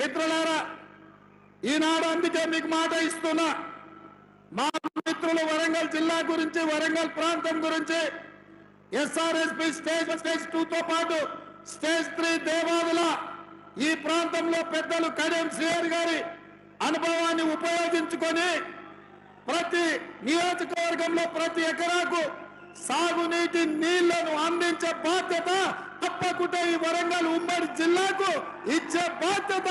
మిత్రులారా ఈనాడు అందుకే మీకు మాట ఇస్తున్నా. మా మిత్రులు వరంగల్ జిల్లా గురించి వరంగల్ ప్రాంతం గురించి ఎస్ఆర్ఎస్పి స్టేజ్ స్టేజ్ టూ తో పాటు స్టేజ్ త్రీ దేవాదుల ఈ ప్రాంతంలో పెద్దలు కడియం శ్రీహరి గారి అనుభవాన్ని ఉపయోగించుకొని ప్రతి నియోజకవర్గంలో ప్రతి ఎకరాకు సాగునీటి నీళ్ళను అందించే బాధ్యత తప్పకుండా ఈ వరంగల్ ఉమ్మడి జిల్లాకు ఇచ్చే బాధ్యత.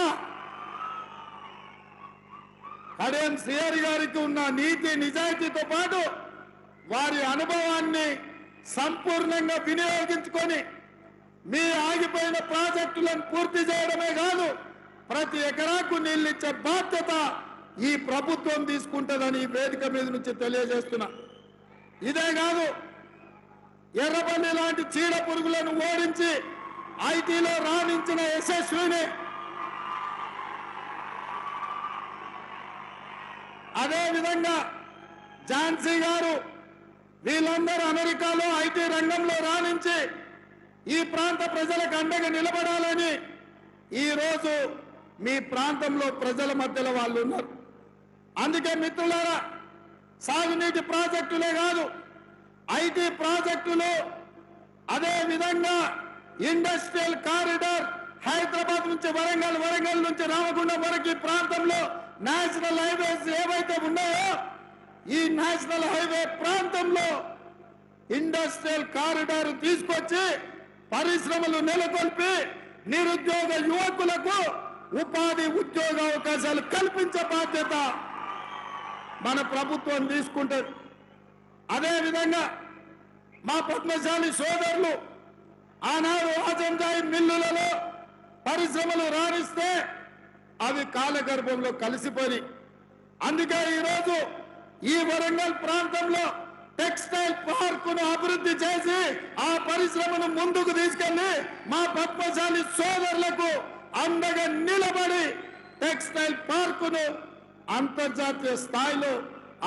కడియం శ్రీహరి గారికి ఉన్న నీతి నిజాయితీతో పాటు వారి అనుభవాన్ని సంపూర్ణంగా వినియోగించుకొని మీ ఆగిపోయిన ప్రాజెక్టులను పూర్తి చేయడమే కాదు ప్రతి ఎకరాకు నీళ్ళిచ్చే బాధ్యత ఈ ప్రభుత్వం తీసుకుంటుందని ఈ వేదిక మీద నుంచి తెలియజేస్తున్నా. ఇదే కాదు ఎర్రబల్లి లాంటి చీడ పురుగులను ఓడించి ఐటీలో రాణించిన యశస్విని. అదే విధంగా ఝాన్సీ గారు వీళ్ళందరూ అమెరికాలో ఐటీ రంగంలో రాణించి ఈ ప్రాంత ప్రజలకు అండగా నిలబడాలని ఈ రోజు మీ ప్రాంతంలో ప్రజల మధ్యలో వాళ్ళు ఉన్నారు. అందుకే మిత్రులారా సాగునీటి ప్రాజెక్టులే కాదు ఐటీ ప్రాజెక్టులు అదే విధంగా ఇండస్ట్రియల్ కారిడార్ హైదరాబాద్ నుంచి వరంగల్ వరంగల్ నుంచి రామగుండం వరకు ఈ ప్రాంతంలో నేషనల్ హైవేస్ ఏవైతే ఉన్నాయో ఈ నేషనల్ హైవే ప్రాంతంలో ఇండస్ట్రియల్ కారిడార్ తీసుకొచ్చి పరిశ్రమలు నెలకొల్పి నిరుద్యోగ యువకులకు ఉపాధి ఉద్యోగ అవకాశాలు కల్పించే బాధ్యత మన ప్రభుత్వం తీసుకుంటుంది. అదే విధంగా మా పద్మశాలి సోదరులు ఆనాడు ఆజంజాయి మిల్లులలో పరిశ్రమలు రాణిస్తే అవి కాలగర్భంలో కలిసిపోయి అందుకే ఈరోజు ఈ వరంగల్ ప్రాంతంలో టెక్స్టైల్ పార్కును అభివృద్ధి చేసి ఆ పరిశ్రమను ముందుకు తీసుకెళ్ళి మా పద్మశాలి సోదరులకు అండగా నిలబడి టెక్స్టైల్ పార్కును అంతర్జాతీయ స్థాయిలో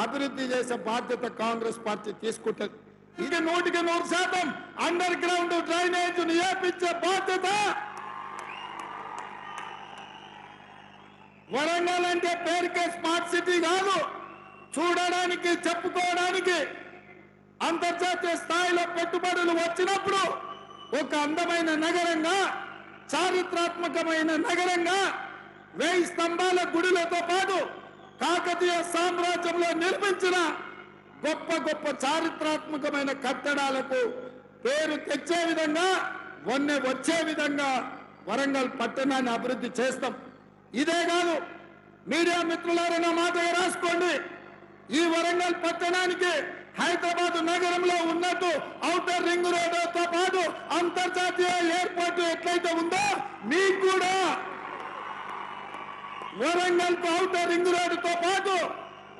అభివృద్ధి చేసే బాధ్యత కాంగ్రెస్ పార్టీ తీసుకుంటుంది. ఇది నూటికి నూరు శాతం అండర్ గ్రౌండ్ డ్రైనేజ్ నియమించే బాధ్యత. వరంగల్ అంటే పేరుకే స్మార్ట్ సిటీ కాదు. చూడడానికి చెప్పుకోవడానికి అంతర్జాతీయ స్థాయిలో పెట్టుబడులు వచ్చినప్పుడు ఒక అందమైన నగరంగా చారిత్రాత్మకమైన నగరంగా వేయి స్తంభాల గుడిలతో పాటు కాకతీయ సామ్రాజ్యంలో నిర్మించిన గొప్ప గొప్ప చారిత్రాత్మకమైన కట్టడాలకు పేరు తెచ్చే విధంగా వన్నె వచ్చే విధంగా వరంగల్ పట్టణాన్ని అభివృద్ధి చేస్తాం. ఇదే కాదు మీడియా మిత్రులారా మాట రాసుకోండి. ఈ వరంగల్ పట్టణానికి హైదరాబాద్ నగరంలో ఉన్నట్టు ఔటర్ రింగ్ రోడ్తో పాటు అంతర్జాతీయ ఎయిర్పోర్ట్ ఎట్లయితే ఉందో మీకు కూడా వరంగల్ అవుటర్ రింగ్ రోడ్డుతో పాటు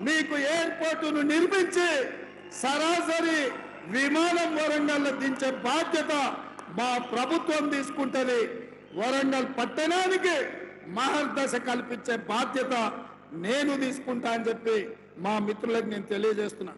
మీకు ఎయిర్పోర్టును నిర్మించి సరాసరి విమానం వరంగల్ దించే బాధ్యత మా ప్రభుత్వం తీసుకుంటుంది. వరంగల్ పట్టణానికి మహర్దశ కల్పించే బాధ్యత నేను తీసుకుంటా అని చెప్పి మా మిత్రులకు నేను తెలియజేస్తున్నా.